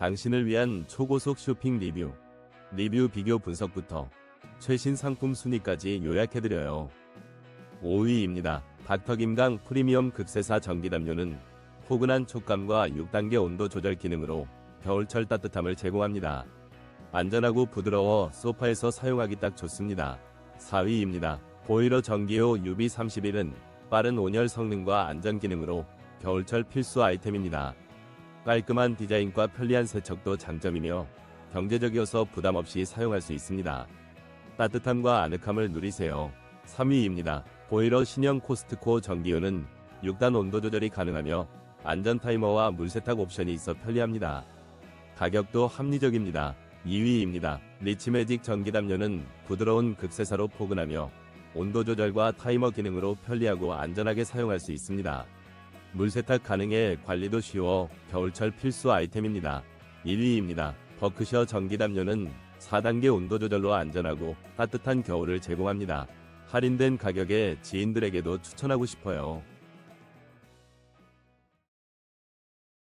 당신을 위한 초고속 쇼핑 리뷰, 리뷰 비교 분석부터 최신 상품 순위까지 요약해드려요. 5위입니다. 닥터김강 프리미엄 극세사 전기담요는 포근한 촉감과 6단계 온도 조절 기능으로 겨울철 따뜻함을 제공합니다. 안전하고 부드러워 소파에서 사용하기 딱 좋습니다. 4위입니다. 보일러 전기요 UB31은 빠른 온열 성능과 안전 기능으로 겨울철 필수 아이템입니다. 깔끔한 디자인과 편리한 세척도 장점이며 경제적이어서 부담 없이 사용할 수 있습니다. 따뜻함과 아늑함을 누리세요. 3위입니다. 보일러 신형 코스트코 전기요는 6단 온도 조절이 가능하며 안전 타이머와 물 세탁 옵션이 있어 편리합니다. 가격도 합리적입니다. 2위입니다. 리치매직 전기담요는 부드러운 극세사로 포근하며 온도 조절과 타이머 기능으로 편리하고 안전하게 사용할 수 있습니다. 물세탁 가능해 관리도 쉬워 겨울철 필수 아이템입니다. 1위입니다. 버크셔 전기담요는 4단계 온도 조절로 안전하고 따뜻한 겨울을 제공합니다. 할인된 가격에 지인들에게도 추천하고 싶어요.